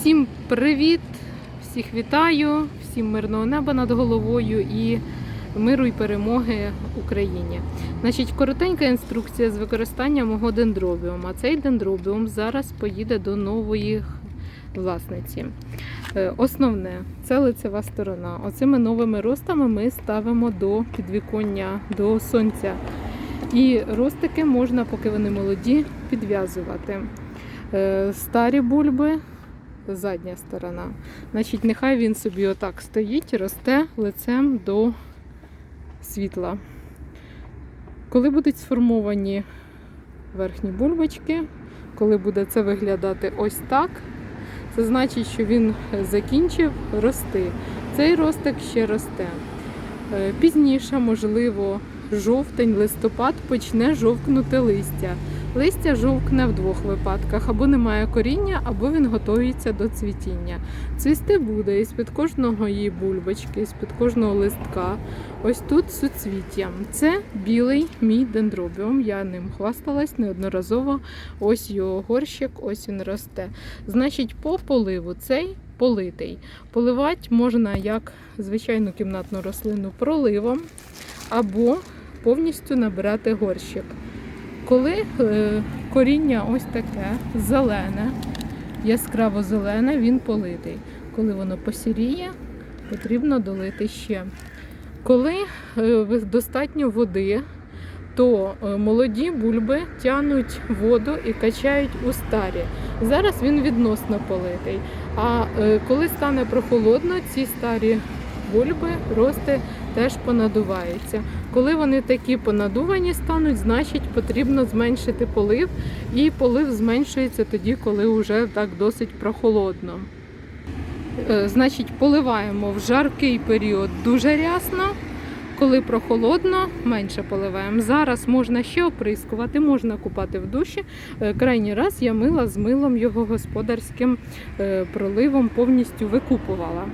Всім привіт! Всіх вітаю, всім мирного неба над головою і миру і перемоги Україні. Значить, коротенька інструкція з використання мого дендробіума. Цей дендробіум зараз поїде до нової власниці. Е, Основне це лицева сторона. Оцими новими ростами ми ставимо до підвіконня, до сонця. І ростики можна, поки вони молоді, підв'язувати. Е, Старі бульби, задня сторона. Значить, нехай він собі отак стоїть, росте лицем до світла. Коли будуть сформовані верхні бульбочки, коли буде це виглядати ось так, це значить, що він закінчив рости. Цей ростик ще росте. Е, Пізніше, можливо, жовтень, листопад почне жовкнути листя. Листя жовкне в двох випадках: або немає коріння, або він готується до цвітіння. Цвісти буде із під кожного її бульбочки, із під кожного листка. Ось тут суцвіття. Це білий мій дендробіум. Я ним хвасталась неодноразово. Ось його горщик, ось він росте. Значить, по поливу цей политий. Поливати можна як звичайну кімнатну рослину проливом, або повністю набирати горщик. Коли е, коріння ось таке зелене, яскраво зелене, він политий. Коли воно посіріє, потрібно долити ще. Коли е, достатньо води, то е, молоді бульби тянуть воду і качають у старі. Зараз він відносно политий. А коли стане прохолодно, ці старі бульби, рости теж понадуваються. Коли вони такі понадувані стануть, значить потрібно зменшити полив. І полив зменшується тоді, коли вже так досить прохолодно. Е, Значить, поливаємо в жаркий період дуже рясно. Коли прохолодно, менше поливаємо. Зараз можна ще оприскувати, можна купати в душі. Е, Крайній раз я мила з милом його господарським е, проливом, повністю викупувала.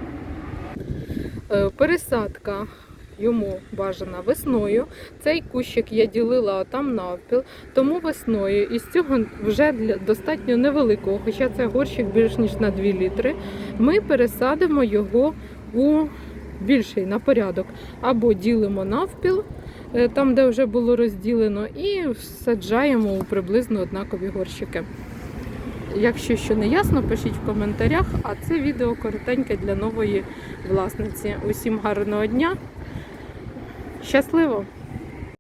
Е, Пересадка йому бажана весною. Цей кущик я ділила там навпіл, тому весною із цього вже для достатньо невеликого, хоча це горщик більш ніж на 2 літри. Ми пересадимо його у більший на порядок. Або ділимо навпіл, е, там, де вже було розділено, і саджаємо у приблизно однакові горщики. Якщо що не ясно, пишіть в коментарях, а це відео коротеньке для нової власниці. Усім гарного дня! Щасливо!